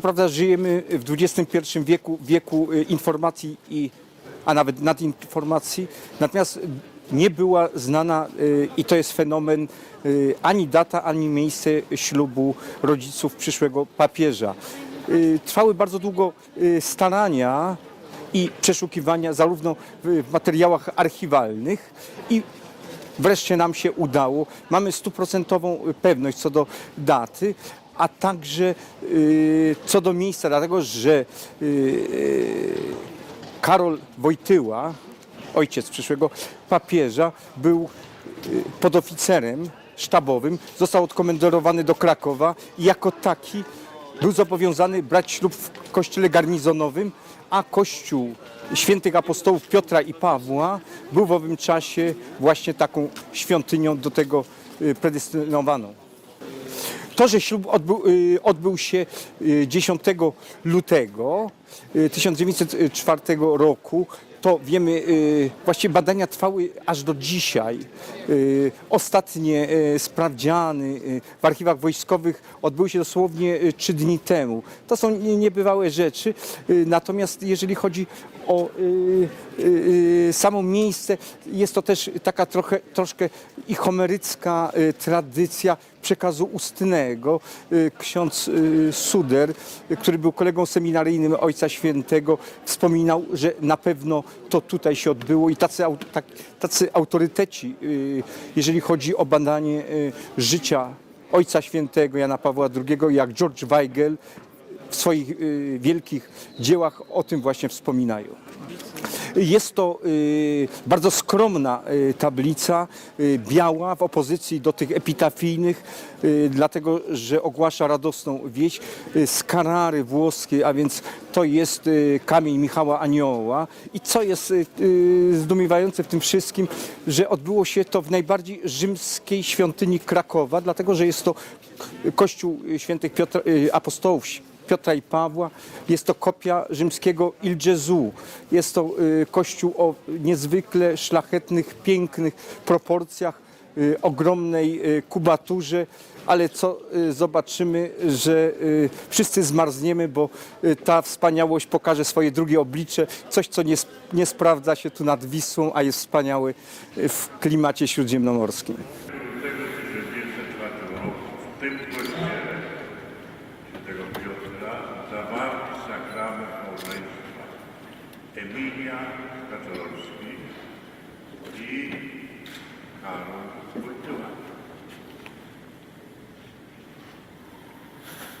Co prawda żyjemy w XXI wieku, wieku y, informacji, i, a nawet nadinformacji, natomiast nie była znana, y, i to jest fenomen, y, ani data, ani miejsce ślubu rodziców przyszłego papieża. Trwały bardzo długo starania i przeszukiwania zarówno w materiałach archiwalnych i wreszcie nam się udało. Mamy stuprocentową pewność co do daty, a także y, co do miejsca, dlatego że y, y, Karol Wojtyła, ojciec przyszłego papieża, był podoficerem sztabowym, został odkomendowany do Krakowa i jako taki był zobowiązany brać ślub w kościele garnizonowym, a kościół świętych apostołów Piotra i Pawła był w owym czasie właśnie taką świątynią do tego predestynowaną. To, że ślub odbył, y, odbył się y, 10 lutego y, 1904 roku, to wiemy, y, właściwie badania trwały aż do dzisiaj. Y, Ostatnie y, sprawdziany y, w archiwach wojskowych odbyły się dosłownie y, trzy dni temu. To są nie- niebywałe rzeczy, y, natomiast jeżeli chodzi o y, y, y, samo miejsce, jest to też taka trochę, troszkę i y, tradycja przekazu ustnego. Y, Ksiądz y, Suder, który był kolegą seminaryjnym Ojca Świętego, wspominał, że na pewno to tutaj się odbyło i tacy, tak, tacy autoryteci, y, jeżeli chodzi o badanie życia Ojca Świętego Jana Pawła II, jak George Weigel, w swoich wielkich dziełach o tym właśnie wspominają. Jest to y, bardzo skromna y, tablica, y, biała w opozycji do tych epitafijnych, dlatego że ogłasza radosną wieść z Carrary włoskiej, a więc to jest kamień Michała Anioła. I co jest zdumiewające w tym wszystkim, że odbyło się to w najbardziej rzymskiej świątyni Krakowa, dlatego że jest to kościół świętych apostołów Piotra i Pawła. Jest to kopia rzymskiego Il Gesù. Jest to y, kościół o niezwykle szlachetnych, pięknych proporcjach, y, ogromnej y, kubaturze, ale co zobaczymy, że wszyscy zmarzniemy, bo ta wspaniałość pokaże swoje drugie oblicze, coś co nie, nie sprawdza się tu nad Wisłą, a jest wspaniały w klimacie śródziemnomorskim. 1904 roku w tym kościele świętego Piotra zawarty sakrament małżeństwa Emilia Kaczorowski i Karol Wojtyła.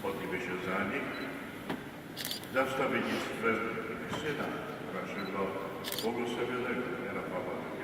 Modlimy się za nich, za wstawiennictwem syna naszego błogosławionego Jana Pawła